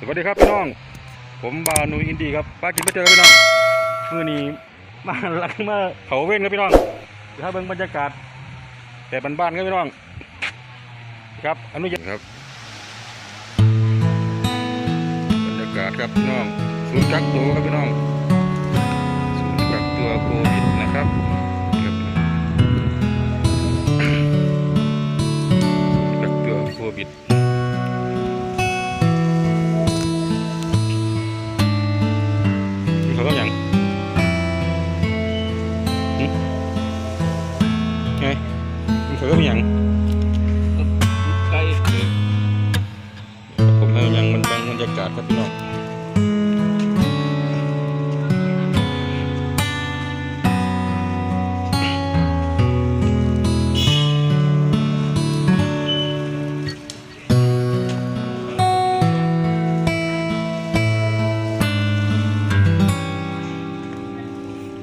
สวัสดีครับพี่น้อง ผมบานุยอินดีครับป้ากินไม่เจอครับพี่น้องมื่อนี้มาหลังมาเขาเว้งครับพี่น้องเดี๋ยวให้เบิ่งบรรยากาศ แต่บ้านๆครับพี่น้อง ครับอนุญาตครับบรรยากาศครับพี่น้องศูนย์กักตัวครับพี่น้องศูนย์กักตัวโควิดนะครับครับศูนย์กักตัวโควิด นี่เขาก็มียังไก่ผมให้ยังมันเป็นบรรยากาศครับพี่น้อง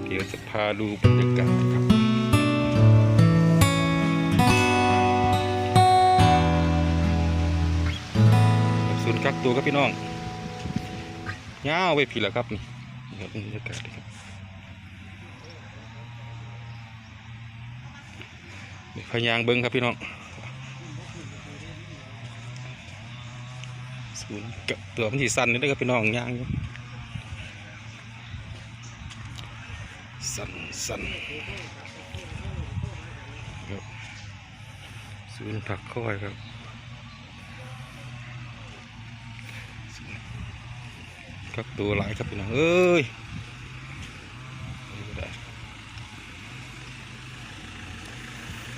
เดี๋ยวจะพาดูบรรยากาศ ศูนย์กักตัวครับพี่น้องเงาวไว้ผีแล้วครับนี่ครับบรรยากาศนี่ครับพยางเบิ้งครับพี่น้องศูนย์กักตัวมันสีสั้นนี่เด้อครับพี่น้องยางอยู่สั้นสั้นครับศูนย์ผักค่อยครับ ครับตัวหลายครับพี่น้องเอ้ย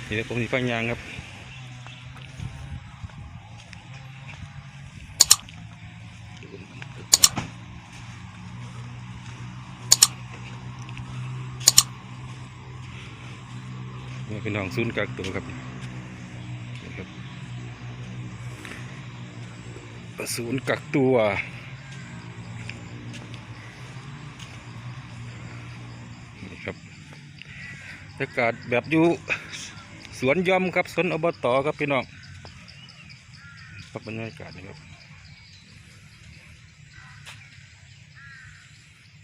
นี่แหละผมสีฟังยางครับนี่พี่น้องซุนกักตัวครับศูนย์กักตัว นี่ครับ บรรยากาศแบบอยู่สวนหยอมครับสวนอบตครับพี่น้องครับบรรยากาศนี่ครับ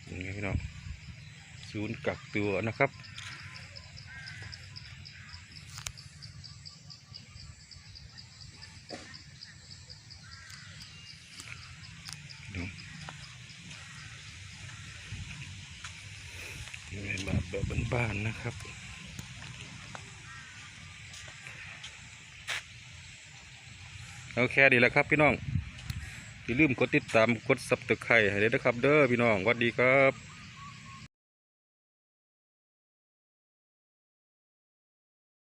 นี่ไงนี้พี่น้องศูนย์กักตัวนะครับดูอยู่ในแบบแบบบ้านๆนะครับ เอาแค่นี้แหละครับพี่น้องอย่าลืมกดติดตามกดซับตะไคร้ให้ด้วยนะครับ เด้อพี่น้องสวัสดีครับ